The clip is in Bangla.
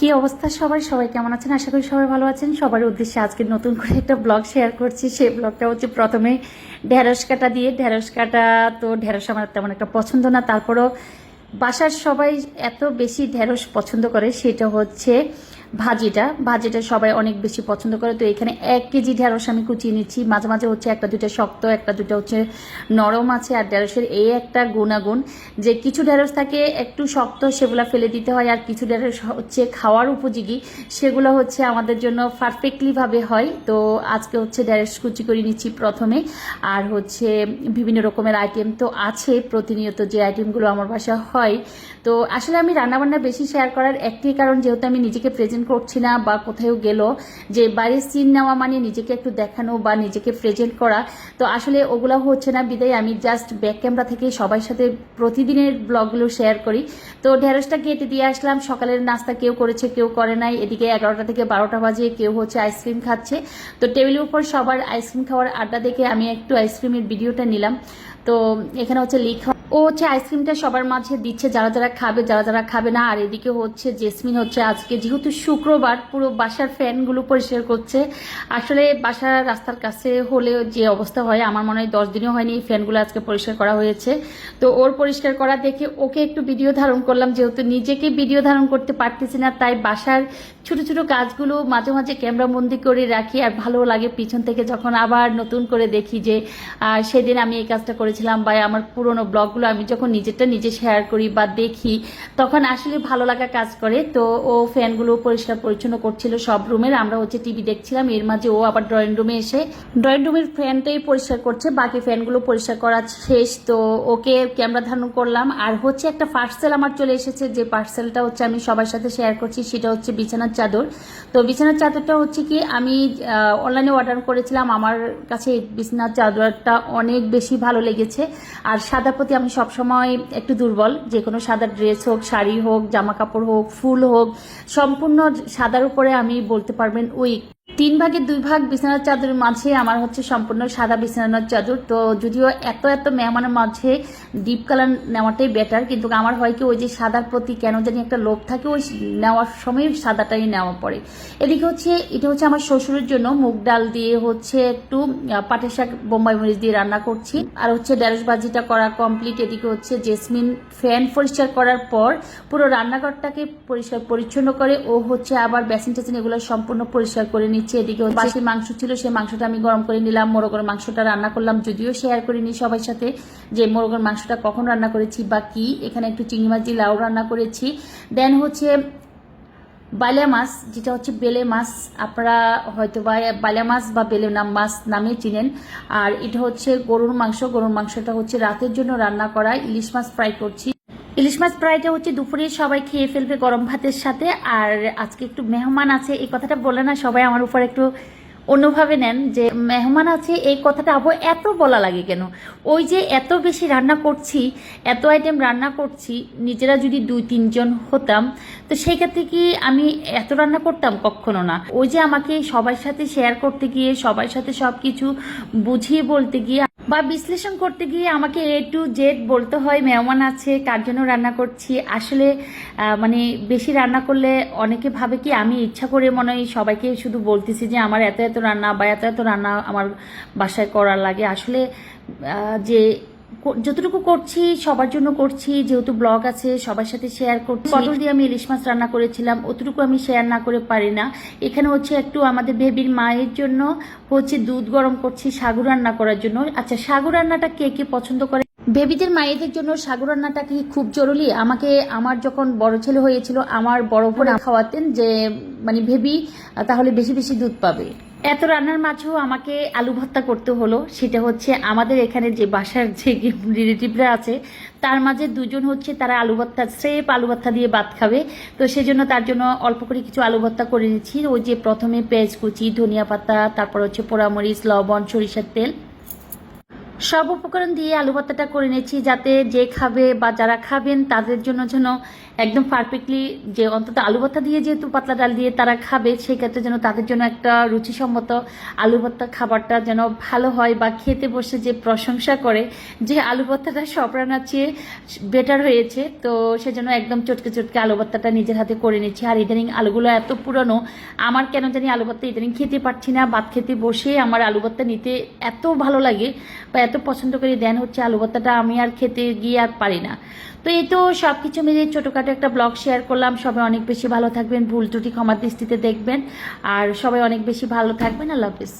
কি অবস্থা সবাই? সবাই কেমন আছেন? আশা করি সবাই ভালো আছেন। সবার উদ্দেশ্যে আজকে নতুন করে একটা ব্লগ শেয়ার করছি। সেই ব্লগটা হচ্ছে প্রথমে ঢেঁড়স কাটা দিয়ে। ঢেঁড়স কাটা তো ঢেঁড়স আমার তেমন একটা পছন্দ না। তারপরও বাসার সবাই এত বেশি ঢেঁড়স পছন্দ করে, সেটা হচ্ছে ভাজিটা। ভাজিটা সবাই অনেক বেশি পছন্দ করে। তো এখানে এক কেজি ঢেঁড়স আমি কুচিয়ে নিচ্ছি। মাঝে মাঝে হচ্ছে একটা দুটো শক্ত, একটা দুটো হচ্ছে নরম আছে আর ঢেঁড়সের এই একটা গুণাগুণ যে কিছু ঢেঁড়স থাকে একটু শক্ত সেগুলো ফেলে দিতে হয় আর কিছু ঢেঁড়স হচ্ছে খাওয়ার উপযোগী সেগুলো হচ্ছে আমাদের জন্য পারফেক্টলিভাবে হয়। তো আজকে হচ্ছে ঢেঁড়স কুচি করে নিচ্ছি প্রথমে। আর হচ্ছে বিভিন্ন রকমের আইটেম তো আছে, প্রতিনিয়ত যে আইটেমগুলো আমার বাসা হয়। তো আসলে আমি রান্নাবান্না বেশি শেয়ার করার একটি কারণ যেহেতু আমি নিজেকে প্রেজেন্ট করছি না বা কোথাও গেল যে বাইরের সিন নেওয়া মানে নিজেকে একটু দেখানো বা নিজেকে প্রেজেন্ট করা। তো আসলে ওগুলো হচ্ছে না, বিদায়। আমি জাস্ট ব্যাক ক্যামেরা থেকে সবার সাথে প্রতিদিনের ব্লগগুলো শেয়ার করি। তো ঢেঁড়সটা কেটে দিয়ে আসলাম। সকালের নাস্তা কেউ করেছে, কেউ করে নাই। এদিকে এগারোটা থেকে বারোটা বাজে, কেউ হচ্ছে আইসক্রিম খাচ্ছে। তো টেবিলের উপর সবার আইসক্রিম খাওয়ার আড্ডা দেখে আমি একটু আইসক্রিমের ভিডিওটা নিলাম। তো এখানে হচ্ছে লিখা ও হচ্ছে আইসক্রিমটা সবার মাঝে দিচ্ছে, যারা যারা খাবে, যারা যারা খাবে না। আর এদিকে হচ্ছে জেসমিন হচ্ছে আজকে যেহেতু শুক্রবার, পুরো বাসার ফ্যানগুলো পরিষ্কার করছে। আসলে বাসার রাস্তার কাছে হলে যে অবস্থা হয়, আমার মনে হয় দশ দিনও হয়নি এই ফ্যানগুলো আজকে পরিষ্কার করা হয়েছে। তো ওর পরিষ্কার করা দেখে ওকে একটু ভিডিও ধারণ করলাম, যেহেতু নিজেকে ভিডিও ধারণ করতে পারতেছি না, তাই বাসার ছোট ছোট কাজগুলো মাঝে মাঝে ক্যামেরা বন্দি করে রাখি আর ভালো লাগে। পিছন থেকে যখন আবার নতুন করে দেখি যে সেদিন আমি এই কাজটা করেছিলাম বা আমার পুরনো ব্লগগুলো আমি যখন নিজেরটা নিজে শেয়ার করি বা দেখি, তখন আসলে ভালো লাগা কাজ করে। তো ও ফ্যানগুলো পরিষ্কার পরিচ্ছন্ন করছিল সব রুমের। আমরা হচ্ছে টিভি দেখছিলাম। এর মাঝে ও আবার ড্রয়িং রুমে এসে ড্রয়িং রুমের ফ্যানটাই পরিষ্কার করছে। বাকি ফ্যানগুলো পরিষ্কার করা শেষ। তো ওকে ক্যামেরা ধারণ করলাম। আর হচ্ছে একটা পার্সেল আমার চলে এসেছে। যে পার্সেলটা হচ্ছে আমি সবার সাথে শেয়ার করছি, সেটা হচ্ছে বিছানার চাদর। তো বিছানার চাদরটা হচ্ছে কি, আমি অনলাইনে অর্ডার করেছিলাম। আমার কাছে বিছানার চাদরটা অনেক বেশি ভালো লেগেছে। আর সাদার প্রতি আমি সবসময় একটু দুর্বল, যে কোনো সাদা ড্রেস হোক, শাড়ি হোক, জামা কাপড় হোক, ফুল হোক, সম্পূর্ণ সাদার উপরে আমি বলতে পারবেন উইক তিন ভাগের দুই ভাগ বিছানার চাদরের মাঝে আমার হচ্ছে সম্পূর্ণ সাদা বিছানার চাদর। তো যদিও এত এত মেহমানের মাঝে ডিপ কালার নেওয়াটাই বেটার কিন্তু আমার হয় কি ওই যে সাদার প্রতি কেন জানি একটা লোভ থাকে, ওই নেওয়ার সময় সাদাটাই নেওয়া পড়ে। এদিকে হচ্ছে, এটা হচ্ছে আমার শ্বশুরের জন্য মুগ ডাল দিয়ে হচ্ছে একটু পাটের শাক, বোম্বাই মরিচ দিয়ে রান্না করছি। আর হচ্ছে ঢেঁড়স ভাজিটা করা কমপ্লিট এদিকে হচ্ছে জেসমিন ফ্যান পরিষ্কার করার পর পুরো রান্নাঘরটাকে পরিষ্কার পরিচ্ছন্ন করে ও হচ্ছে আবার বেসিন টেসিন এগুলো সম্পূর্ণ পরিষ্কার করে নিচ্ছে। এদিকে হচ্ছে বাসি মাংস ছিল সেই মাংসটা আমি গরম করে নিলাম মোরগের মাংসটা রান্না করলাম যদিও শেয়ার করে করিনি সবার সাথে যে মোরগের মাংসটা কখন রান্না করেছি বা কি। এখানে একটু চিংড়ি মাছ দিয়ে লাউ রান্না করেছি। দেন হচ্ছে বালিয়া মাছ যেটা হচ্ছে বেলে মাছ আপনারা হয়তো বা বালিয়া মাছ বা বেলে নাম মাছ নামে চিনেন। আর এটা হচ্ছে গরুর মাংস গরুর মাংসটা হচ্ছে রাতের জন্য রান্না করা ইলিশ মাছ ফ্রাই করছি। ইলিশ মাছ ফ্রাইটা হচ্ছে দুপুরে সবাই খেয়ে ফেলবে গরম ভাতের সাথে। আর আজকে একটু মেহমান আছে, এই কথাটা বলে না, সবাই আমার উপর একটু অন্যভাবে নেন যে, মেহমান আছে, এই কথাটা আবু এত বলা লাগে কেন? ওই যে এত বেশি রান্না করছি, এত আইটেম রান্না করছি, নিজেরা যদি দুই, তিনজন হতাম, তো সেই ক্ষেত্রে কি আমি এত রান্না করতাম কখনো না? ওই যে আমাকে সবার সাথে শেয়ার করতে গিয়ে, সবার সাথে সবকিছু বুঝিয়ে বলতে গিয়ে বা বিশ্লেষণ করতে গিয়ে আমাকে এ টু জেড বলতে হয়, মেহমান আছে, কার জন্য রান্না করছি? আসলে মানে বেশি রান্না করলে অনেকে ভাবে কি আমি ইচ্ছা করে মনে হয় সবাইকে শুধু বলতেছি যে আমার এত এত রান্না বা এত এত রান্না আমার বাসায় করার লাগে। আসলে যে যতটুকু করছি, সবার জন্য করছি, যেহেতু ব্লগ আছে, সবার সাথে শেয়ার করছি। পটল দিয়ে আমি ইলিশ মাছ রান্না করেছিলাম, অতটুকু আমি শেয়ার না করে পারি না। এখানে হচ্ছে একটু আমাদের বেবির মায়ের জন্য হচ্ছে দুধ গরম করছি, সাগু রান্না করার জন্য। আচ্ছা সাগু রান্নাটা কে কে পছন্দ করে? বেবিদের মায়েদের জন্য সাগু রান্নাটা কি খুব জরুরি? আমাকে, আমার যখন বড় ছেলে হয়েছিল, আমার বড় বোন খাওয়াতেন যে মানে ভেবি তাহলে বেশি বেশি দুধ পাবে। এত রান্নার মাঝেও আমাকে আলু ভর্তা করতে হলো। সেটা হচ্ছে আমাদের এখানে যে বাসার যে রিলেটিভরা আছে, তার মাঝে দুজন হচ্ছে তারা আলু ভর্তা স্রেপ আলু ভর্তা দিয়ে ভাত খাবে। তো সেজন্য তার জন্য অল্প করে কিছু আলু ভর্তা করে নিচ্ছি। ওই যে প্রথমে পেঁয়াজ কুচি, ধনিয়া পাতা, তারপর হচ্ছে পোড়ামরিচ, লবণ, সরিষার তেল। সব উপকরণ দিয়ে আলু ভর্তাটা করে নিচ্ছি যাতে যে খাবে বা যারা খাবেন তাদের জন্য যেন একদম পারফেক্টলি যে অন্তত আলু ভর্তা দিয়ে যেহেতু পাতলা ডাল দিয়ে তারা খাবে, সেই ক্ষেত্রে যেন তাদের জন্য একটা রুচিসম্মত আলু ভর্তা খাবারটা যেন ভালো হয় বা খেতে বসে যে প্রশংসা করে যে আলু ভর্তাটা সব রান্নার চেয়ে বেটার হয়েছে, তো সেজন্য একদম চটকে চটকে আলু ভর্তাটা নিজের হাতে করে নিচ্ছি। আর ইদানিং আলুগুলো এত পুরনো, আমার কেন জানি আলু ভর্তা ইদানিং খেতে পারছি না, ভাত খেতে বসে আমার আলু ভর্তা নিতে এত ভালো লাগে বা এত পছন্দ করে দেন হচ্ছে আলু ভর্তাটা আমি আর খেতে গিয়ে আর পারি না। তো এই তো সব কিছু মিলিয়ে ছোটোখাটো একটা ব্লগ শেয়ার করলাম। সবাই অনেক বেশি ভালো থাকবেন, ভুল ত্রুটি ক্ষমার দৃষ্টিতে দেখবেন। আর সবাই অনেক বেশি ভালো থাকবেন। আল্লাহ হাফিজ।